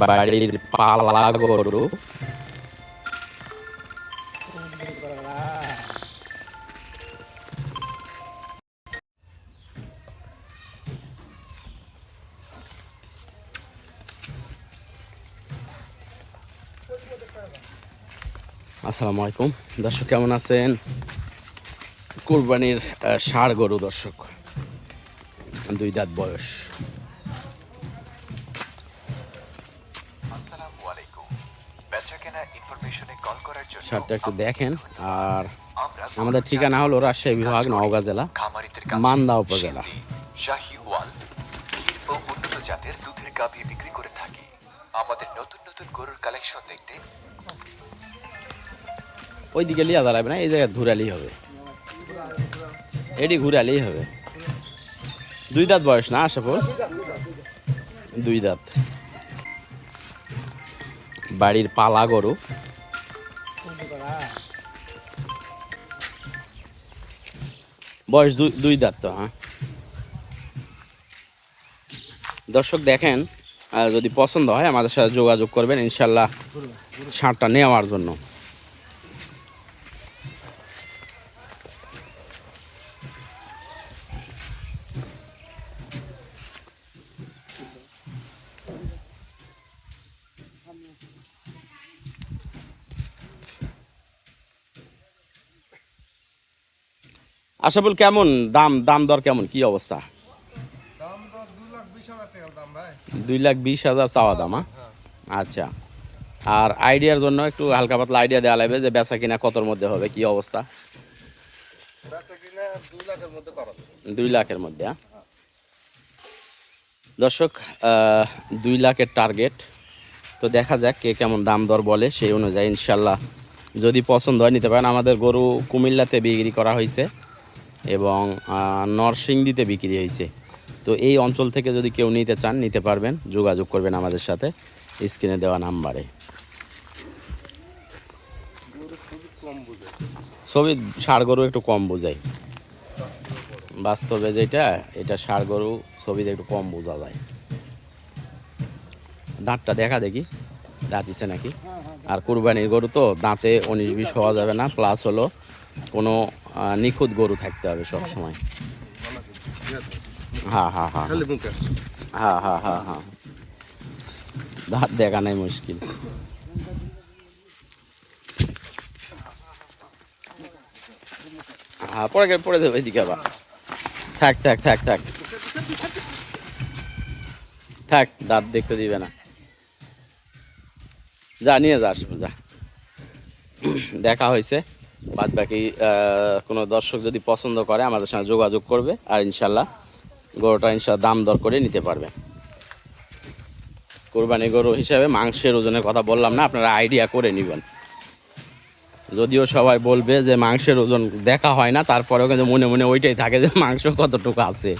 বাড়ির পালা গরু আসসালামু আলাইকুম দর্শক, কেমন আছেন? কুরবানির ষাড় গরু দর্শক। দুই দাঁত বয়স। বেচাকেনা ইনফরমেশনে কল করার জন্য ষাড়টা একটু দেখেন। আর আমাদের ঠিকানা হলো রাজশাহী বিভাগ নওগাঁ জেলা মান্দা উপজেলা। শাহিওয়াল গির ও উন্নত জাতের দুধের গাভী বিক্রি করে থাকি। আমাদের নতুন নতুন গরুর কালেকশন দেখতে ওই দিকে লিয়া দাঁড়াবে না এই জায়গায় ঘুরালেই হবে। এটি ঘুরালেই হবে। দুই দাঁত বয়স না আশাপুর দুই দাঁত। বাড়ির পালা গরু। বয়স দুই দাঁত তো হ্যাঁ। দর্শক দেখেন যদি পছন্দ হয় আমাদের সাথে যোগাযোগ করবেন, ইনশাল্লাহ সারটা নেওয়ার জন্য। আশাফুল কেমন দাম দাম দর কেমন কি অবস্থা দুই লাখ বিশ হাজার চাওয়া দাম হ্যাঁ? আচ্ছা আর আইডিয়ার জন্য একটু হালকা পাতলা আইডিয়া দেওয়া লাগবে যে বেচা কিনা কতর মধ্যে হবে, কি অবস্থা দুই লাখের মধ্যে করা যাবে। দুই লাখের মধ্যে হ্যাঁ? দর্শক দুই লাখের টার্গেট তো দেখা যাক কে কেমন দাম দর বলে, সেই অনুযায়ী ইনশাল্লাহ যদি পছন্দ হয়, নিতে পারেন আমাদের গরু কুমিল্লাতে বিক্রি করা হয়েছে এবং নরসিংদীতে বিক্রি হয়েছে তো এই অঞ্চল থেকে যদি কেউ নিতে চান, নিতে পারবেন। যোগাযোগ করবেন আমাদের সাথে স্ক্রিনে দেওয়া নাম্বারে। ছবি ষাড় গরু একটু কম বোঝায়। বাস্তবে যেটা, এটা ষাড় গরু ছবিতে একটু কম বোঝা যায়। দাঁতটা দেখা দেখি। দাঁত দিছে নাকি? আর কুরবানির গরু তো দাঁতে উনিশ বিশ হওয়া যাবে না। প্লাস হলো কোনো নিখুঁত গরু থাকতে হবে সব সময় হ্যাঁ হ্যাঁ হ্যাঁ হ্যাঁ হ্যাঁ হ্যাঁ হ্যাঁ দাঁত দেখানোই মুশকিল। হ্যাঁ পরে পরে দেবো এদিকে আবার। থাক থাক থাক থাক। থাক দাঁত দেখতে দিবে না। যা নিয়ে যা আসবে যা। দেখা হয়েছে। বাদ বাকি কোনো দর্শক যদি পছন্দ করে, আমাদের সঙ্গে যোগাযোগ করবে আর ইনশাল্লাহ গরুটা ইনশাল্লাহ দাম দর করে নিতে পারবে। কোরবানি গরু হিসাবে মাংসের ওজনের কথা বললাম না, আপনারা আইডিয়া করে নেবেন। যদিও সবাই বলবে যে মাংসের ওজন দেখা হয় না, তারপরেও কিন্তু মনে মনে ওইটাই থাকে যে মাংস কতটুকু আছে।